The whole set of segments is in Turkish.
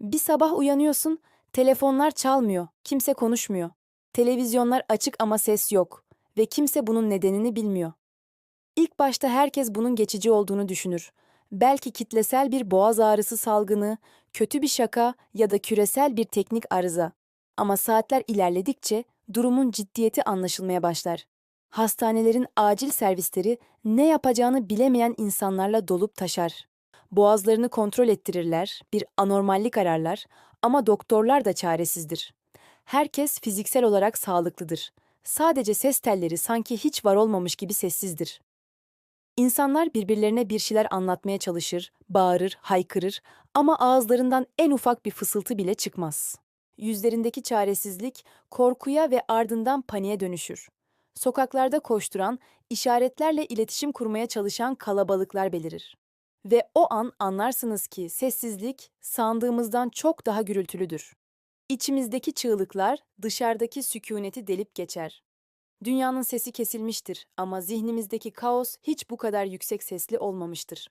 Bir sabah uyanıyorsun, telefonlar çalmıyor, kimse konuşmuyor. Televizyonlar açık ama ses yok ve kimse bunun nedenini bilmiyor. İlk başta herkes bunun geçici olduğunu düşünür. Belki kitlesel bir boğaz ağrısı salgını, kötü bir şaka ya da küresel bir teknik arıza. Ama saatler ilerledikçe durumun ciddiyeti anlaşılmaya başlar. Hastanelerin acil servisleri ne yapacağını bilemeyen insanlarla dolup taşar. Boğazlarını kontrol ettirirler, bir anormallik ararlar ama doktorlar da çaresizdir. Herkes fiziksel olarak sağlıklıdır. Sadece ses telleri sanki hiç var olmamış gibi sessizdir. İnsanlar birbirlerine bir şeyler anlatmaya çalışır, bağırır, haykırır ama ağızlarından en ufak bir fısıltı bile çıkmaz. Yüzlerindeki çaresizlik korkuya ve ardından paniğe dönüşür. Sokaklarda koşturan, işaretlerle iletişim kurmaya çalışan kalabalıklar belirir. Ve o an anlarsınız ki sessizlik sandığımızdan çok daha gürültülüdür. İçimizdeki çığlıklar dışarıdaki sükuneti delip geçer. Dünyanın sesi kesilmiştir ama zihnimizdeki kaos hiç bu kadar yüksek sesli olmamıştır.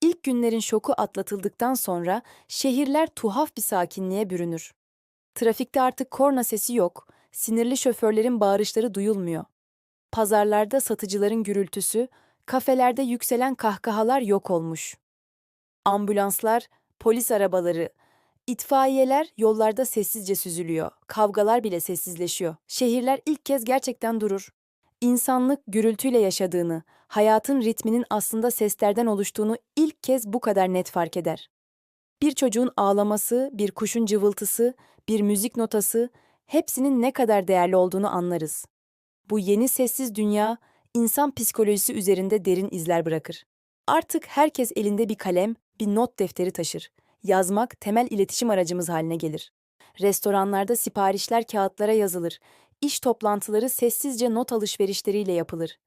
İlk günlerin şoku atlatıldıktan sonra şehirler tuhaf bir sakinliğe bürünür. Trafikte artık korna sesi yok, sinirli şoförlerin bağırışları duyulmuyor. Pazarlarda satıcıların gürültüsü, kafelerde yükselen kahkahalar yok olmuş. Ambulanslar, polis arabaları, itfaiyeler yollarda sessizce süzülüyor. Kavgalar bile sessizleşiyor. Şehirler ilk kez gerçekten durur. İnsanlık gürültüyle yaşadığını, hayatın ritminin aslında seslerden oluştuğunu ilk kez bu kadar net fark eder. Bir çocuğun ağlaması, bir kuşun cıvıltısı, bir müzik notası, hepsinin ne kadar değerli olduğunu anlarız. Bu yeni sessiz dünya, insan psikolojisi üzerinde derin izler bırakır. Artık herkes elinde bir kalem, bir not defteri taşır. Yazmak temel iletişim aracımız haline gelir. Restoranlarda siparişler kağıtlara yazılır. İş toplantıları sessizce not alışverişleriyle yapılır.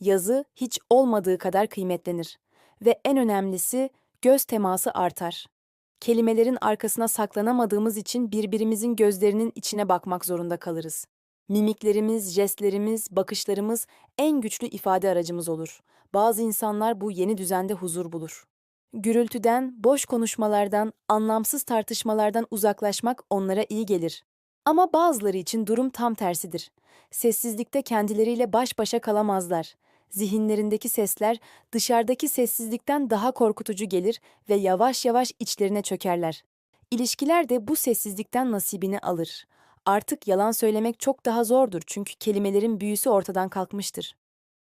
Yazı hiç olmadığı kadar kıymetlenir. Ve en önemlisi göz teması artar. Kelimelerin arkasına saklanamadığımız için birbirimizin gözlerinin içine bakmak zorunda kalırız. Mimiklerimiz, jestlerimiz, bakışlarımız en güçlü ifade aracımız olur. Bazı insanlar bu yeni düzende huzur bulur. Gürültüden, boş konuşmalardan, anlamsız tartışmalardan uzaklaşmak onlara iyi gelir. Ama bazıları için durum tam tersidir. Sessizlikte kendileriyle baş başa kalamazlar. Zihinlerindeki sesler dışarıdaki sessizlikten daha korkutucu gelir ve yavaş yavaş içlerine çökerler. İlişkiler de bu sessizlikten nasibini alır. Artık yalan söylemek çok daha zordur çünkü kelimelerin büyüsü ortadan kalkmıştır.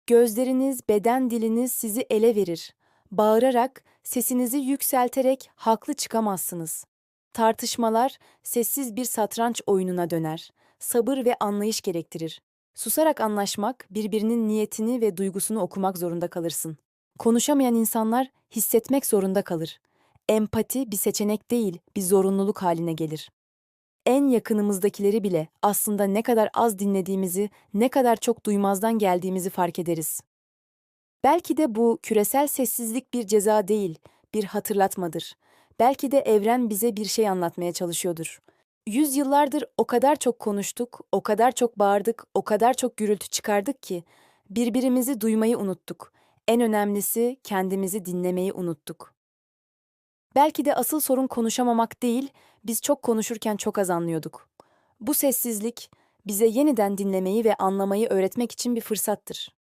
Gözleriniz, beden diliniz sizi ele verir. Bağırarak, sesinizi yükselterek haklı çıkamazsınız. Tartışmalar sessiz bir satranç oyununa döner. Sabır ve anlayış gerektirir. Susarak anlaşmak, birbirinin niyetini ve duygusunu okumak zorunda kalırsın. Konuşamayan insanlar hissetmek zorunda kalır. Empati bir seçenek değil, bir zorunluluk haline gelir en yakınımızdakileri bile aslında ne kadar az dinlediğimizi, ne kadar çok duymazdan geldiğimizi fark ederiz. Belki de bu küresel sessizlik bir ceza değil, bir hatırlatmadır. Belki de evren bize bir şey anlatmaya çalışıyordur. Yüzyıllardır o kadar çok konuştuk, o kadar çok bağırdık, o kadar çok gürültü çıkardık ki birbirimizi duymayı unuttuk. En önemlisi kendimizi dinlemeyi unuttuk. Belki de asıl sorun konuşamamak değil, biz çok konuşurken çok az anlıyorduk. Bu sessizlik bize yeniden dinlemeyi ve anlamayı öğretmek için bir fırsattır.